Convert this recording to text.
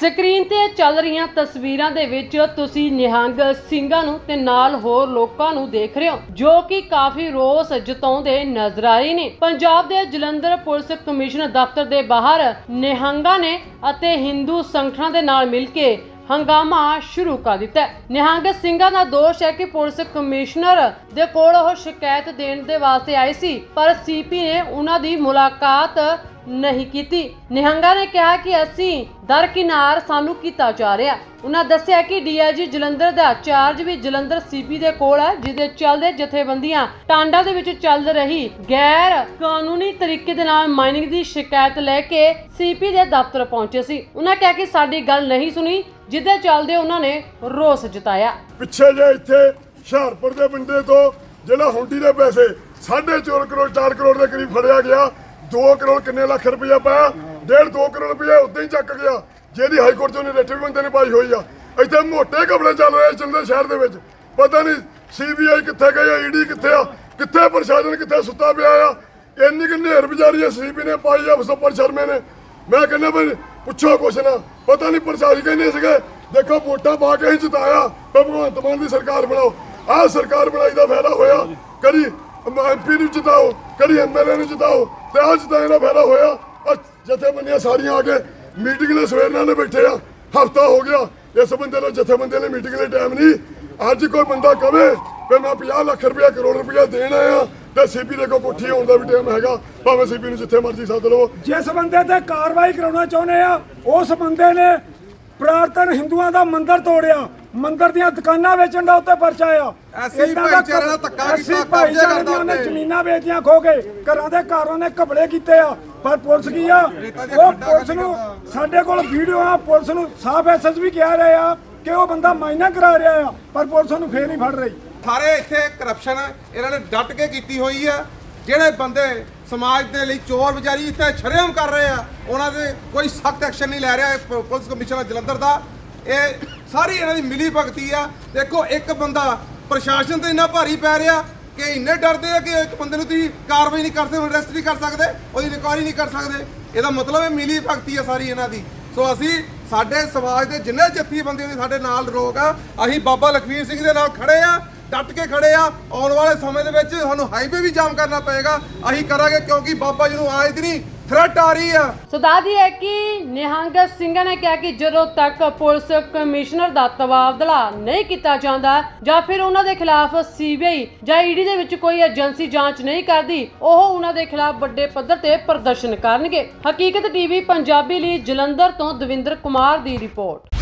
Screen ਤੇ ਚੱਲ ਰਹੀਆਂ ਤਸਵੀਰਾਂ ਦੇ ਵਿੱਚ ਤੁਸੀਂ ਨਿਹੰਗ ਸਿੰਘਾਂ ਨੂੰ ਤੇ ਨਾਲ ਹੋਰ ਲੋਕਾਂ ਨੂੰ ਦੇਖ ਰਹੇ ਹੋ, ਜੋ ਕਿ ਕਾਫੀ ਰੋਸ ਜਤਾਉਂਦੇ ਨਜ਼ਰ ਆ ਨੇ। ਪੰਜਾਬ ਦੇ ਜਲੰਧਰ ਪੁਲਿਸ ਕਮਿਸ਼ਨ ਦਫ਼ਤਰ ਦੇ ਬਾਹਰ ਨਿਹੰਗਾਂ ਨੇ ਅਤੇ ਹਿੰਦੂ ਸੰਗਠਨਾਂ ਦੇ ਨਾਲ ਮਿਲ ਕੇ ਹੰਗਾਮਾ ਸ਼ੁਰੂ ਕਰ ਦਿੱਤਾ ਨਿਹੰਗ ਸਿੰਘਾਂ ਦਾ ਦੋਸ਼ ਹੈ ਕਿ ਪੁਲਿਸ ਕਮਿਸ਼ਨਰ ਦੇ ਕੋਲ ਉਹ ਸ਼ਿਕਾਇਤ ਦੇਣ ਦੇ ਵਾਸਤੇ ਆਏ ਸੀ, ਪਰ ਸੀਪੀ ਨੇ ਉਹਨਾਂ ਦੀ ਮੁਲਾਕਾਤ ਨਹੀਂ ਕੀਤੀ। ਨਿਹੰਗਾ ਨੇ ਕਿਹਾ ਕਿ ਅਸੀਂ ਦਰਕਿਨਾਰ ਸਾਨੂੰ ਕੀਤਾ ਜਾ ਰਿਹਾ। ਉਹਨਾਂ ਦੱਸਿਆ ਕਿ ਡੀਆਈਜੀ ਜਲੰਧਰ ਦਾ ਚਾਰਜ ਵੀ ਜਲੰਧਰ ਸੀਪੀ ਦੇ ਕੋਲ ਹੈ ਜਿਸ ਦੇ ਚੱਲਦੇ ਜਥੇਬੰਦੀਆਂ ਟਾਂਡਾ ਦੇ ਵਿੱਚ ਚੱਲ ਰਹੀ ਗੈਰ ਕਾਨੂੰਨੀ ਤਰੀਕੇ ਦੇ ਨਾਲ ਮਾਈਨਿੰਗ ਦੀ ਸ਼ਿਕਾਇਤ ਲੈ ਕੇ ਸੀਪੀ ਦੇ ਦਫ਼ਤਰ ਪਹੁੰਚੇ ਸੀ। ਉਹਨਾਂ ਕਿਹਾ ਕਿ ਸਾਡੀ ਗੱਲ ਨਹੀਂ ਸੁਣੀ, ਜਿਹਦੇ ਚੱਲਦੇ ਉਹਨਾਂ ਨੇ ਰੋਸ ਜਤਾਇਆ। ਪਿੱਛੇ ਜੇ ਇੱਥੇ ਹੁਸ਼ਿਆਰਪੁਰ ਦੇ ਬੰਦੇ ਤੋਂ ਜਿਹੜਾ ਹੁੰਡੀ ਦੇ ਪੈਸੇ 4.5 ਕਰੋੜ 4 ਕਰੋੜ ਦੇ ਕਰੀਬ ਫੜਿਆ ਗਿਆ 2 ਕਰੋੜ ਕਿੰਨੇ ਲੱਖ ਰੁਪਇਆ ਪਾਇਆ 1.5 2 ਕਰੋੜ ਰੁਪਇਆ ਉਦਾਂ ਹੀ ਚੱਕ ਗਿਆ। ਜਿਹਦੀ ਹਾਈ ਕੋਰਟ ਚੋਂ ਨੇ ਰਿਟ ਵੀ ਬੰਦੇ ਨੇ ਪਾਈ ਹੋਈ ਆ। ਇੱਥੇ ਮੋਟੇ ਕਪੜੇ ਚੱਲ ਰਹੇ ਚੰਦੇ ਸ਼ਹਿਰ ਦੇ ਵਿੱਚ। ਪਤਾ ਨਹੀਂ ਸੀਬੀਆਈ ਕਿੱਥੇ ਗਈ ਆ ਈਡੀ ਕਿੱਥੇ ਆ, ਕਿੱਥੇ ਪ੍ਰਸ਼ਾਸਨ ਕਿੱਥੇ ਸੁੱਤਾ ਪਿਆ ਆ। ਇੰਨੀ ਕਿ ਨੇਰ ਵਿਚਾਰੀ ਆ ਸੀਬੀ ਨੇ ਪਾਈ ਆ, ਸੁਪਰ ਸ਼ਰਮੇ ਨੇ। ਮੈਂ ਕਹਿੰਦਾ ਬਈ ਪੁੱਛੋ ਕੁਛ ਨਾ, ਪਤਾ ਨਹੀਂ ਪ੍ਰਸ਼ਾਸਨ ਕਹਿੰਦੇ ਸੀਗੇ, ਦੇਖੋ ਵੋਟਾਂ ਪਾ ਕੇ ਹੀ ਜਿਤਾਇਆ ਭਗਵੰਤ ਮਾਨ ਦੀ ਸਰਕਾਰ ਬਣਾਓ। ਆਹ ਸਰਕਾਰ ਬਣਾਈ ਦਾ ਫਾਇਦਾ ਹੋਇਆ ਕਰੀ ਐਮਪੀ ਨੂੰ ਜਿਤਾਓ, ਕਦੀ ਐਮਐਲਏ ਨੂੰ ਜਿਤਾਓ। ਤੇ ਆਹ ਜਿਤਾਏ ਦਾ ਫਾਇਦਾ ਹੋਇਆ। ਜਥੇਬੰਦੀਆਂ ਸਾਰੀਆਂ ਆ ਕੇ ਮੀਟਿੰਗ ਲਈ ਸਵੇਰ ਨਾਲ ਬੈਠੇ ਆ। ਹਫਤਾ ਹੋ ਗਿਆ। ਇਸ ਬੰਦੇ ਨਾਲ ਜਥੇਬੰਦੀਆਂ ਨੇ ਮੀਟਿੰਗ ਲਈ ਟਾਈਮ ਨਹੀਂ। ਅੱਜ ਕੋਈ ਬੰਦਾ ਕਵੇ ਕਿ ਮੈਂ 50 ਲੱਖ ਰੁਪਇਆ, ਕਰੋੜ ਰੁਪਇਆ ਦੇਣ ਆਇਆ ਤੇ ਸੀਪੀ ਦੇ ਕੋ ਪੁੱਠੀ ਹੋਣ ਦਾ ਵੀ ਟਾਈਮ ਹੈਗਾ। ਭਾਵੇਂ ਸੀਪੀ ਨੂੰ ਜਿੱਥੇ ਮਰਜ਼ੀ ਸੱਦ ਲਓ ਜਿਸ ਬੰਦੇ ਤੇ ਕਾਰਵਾਈ ਕਰਾਉਣਾ ਚਾਹੁੰਦੇ ਆ, ਉਸ ਬੰਦੇ ਨੇ ਪ੍ਰਾਰਥਨ ਹਿੰਦੂਆਂ ਦਾ ਮੰਦਿਰ ਤੋੜਿਆ। ਮੰਦਿਰ ਦੀਆਂ ਦੁਕਾਨਾਂ ਵੇਚਣ ਦਾ ਉੱਤੇ ਪਰਚਾ ਆ ਐਸੀ ਏਦਾਂ ਦਾ ਭਾਈਚਾਰੇ ਨਾਲ ਧੱਕਾ ਐਸੀ ਕੀਤਾ, ਕਬਜ਼ੇ ਭਾਈਚਾਰੇ ਕਰਦਾ ਦੀਆਂ ਉਹਨੇ ਉੱਤੇ। ਜ਼ਮੀਨਾਂ ਵੇਚੀਆਂ ਖੋ ਕੇ ਘਰਾਂ ਦੇ ਘਰ ਉਹਨੇ ਘਬਲੇ ਕੀਤੇ ਆ। ਪਰ ਪੁਲਿਸ ਕੀ ਆ? ਉਹ ਪੁਲਿਸ ਨੂੰ ਸਾਡੇ ਕੋਲ ਵੀਡੀਓ ਆ ਪੁਲਿਸ ਨੂੰ ਸਾਫ਼ ਐਸਐਸ ਵੀ ਕਹਿ ਰਹੇ ਆ ਕਿ ਉਹ ਬੰਦਾ ਮਾਇਨਾ ਕਰਾ ਰਿਹਾ ਆ ਪਰ ਪੁਲਿਸ ਉਹਨੂੰ ਫੇਰ ਨਹੀਂ ਫੜ ਰਹੀ। ਸਾਰੇ ਇੱਥੇ ਕਰਪਸ਼ਨ ਇਹਨਾਂ ਨੇ ਡਟ ਕੇ ਕੀਤੀ ਹੋਈ ਆ। ਜਿਹੜੇ ਬੰਦੇ ਸਮਾਜ ਦੇ ਲਈ ਚੋਰ ਵਿਚਾਰੀ ਇੱਥੇ ਸ਼ਰੇਆਮ ਕਰ ਰਹੇ ਆ ਉਹਨਾਂ ਦੇ ਕੋਈ ਸਖਤ ਐਕਸ਼ਨ ਨਹੀਂ ਲੈ ਰਿਹਾ ਇਹ ਪ- ਪੁਲਿਸ ਕਮਿਸ਼ਨਰ ਜਲੰਧਰ ਦਾ। ਇਹ ਸਾਰੀ ਇਹਨਾਂ ਦੀ ਮਿਲੀ ਭਗਤੀ ਆ। ਦੇਖੋ, ਇੱਕ ਬੰਦਾ ਪ੍ਰਸ਼ਾਸਨ ਤੇ ਇੰਨਾ ਭਾਰੀ ਪੈ ਰਿਹਾ ਕਿ ਇੰਨੇ ਡਰਦੇ ਆ ਕਿ ਇੱਕ ਬੰਦੇ ਨੂੰ ਤੁਸੀਂ ਕਾਰਵਾਈ ਨਹੀਂ ਕਰ ਸਕਦੇ ਅਰੈਸਟ ਨਹੀਂ ਕਰ ਸਕਦੇ, ਉਹਦੀ ਰਿਕਵਰੀ ਨਹੀਂ ਕਰ ਸਕਦੇ। ਇਹਦਾ ਮਤਲਬ ਇਹ ਮਿਲੀ ਭਗਤੀ ਆ ਸਾਰੀ ਇਹਨਾਂ ਦੀ। ਸੋ ਅਸੀਂ ਸਾਡੇ ਸਮਾਜ ਦੇ ਜਿੰਨੇ ਜੱਥੀ ਬੰਦੇ ਨੇ ਸਾਡੇ ਨਾਲ ਲੋਕ ਆ, ਅਸੀਂ ਬਾਬਾ ਲਖਵੀਰ ਸਿੰਘ ਦੇ ਨਾਲ ਖੜੇ ਆ, ਡਟ ਕੇ ਖੜੇ ਆ। ਆਉਣ ਵਾਲੇ ਸਮੇਂ ਦੇ ਵਿੱਚ ਸਾਨੂੰ ਹਾਈਵੇ ਵੀ ਜਾਮ ਕਰਨਾ ਪਏਗਾ। ਅਸੀਂ ਕਰਾਂਗੇ ਕਿਉਂਕਿ ਬਾਬਾ ਜੀ ਨੂੰ ਆਏ ਨਹੀਂ ਥ੍ਰੈਟ ਆ। ਰਹੀ ਆ ਸੋ ਦੱਸਦੀ ਹੈ ਕਿ ਨਿਹੰਗ ਸਿੰਘਾਂ ਨੇ ਕਿਹਾ ਕਿ ਜਦੋਂ ਤੱਕ ਪੁਲਿਸ ਕਮਿਸ਼ਨਰ ਦਾ ਤਬਾਦਲਾ ਨਹੀਂ ਕੀਤਾ ਜਾਂਦਾ ਜਾਂ ਫਿਰ ਉਹਨਾਂ ਦੇ ਖਿਲਾਫ ਸੀਬੀਆਈ ਜਾਂ ਈਡੀ ਦੇ ਵਿੱਚ ਕੋਈ ਏਜੰਸੀ ਜਾਂਚ ਨਹੀਂ ਕਰਦੀ, ਉਹ ਉਹਨਾਂ ਦੇ ਖਿਲਾਫ ਵੱਡੇ ਪੱਧਰ ਤੇ ਪ੍ਰਦਰਸ਼ਨ ਕਰਨਗੇ। ਹਕੀਕਤ ਟੀਵੀ, ਪੰਜਾਬੀ ਲਈ ਜਲੰਧਰ ਤੋਂ ਦਵਿੰਦਰ ਕੁਮਾਰ ਦੀ ਰਿਪੋਰਟ।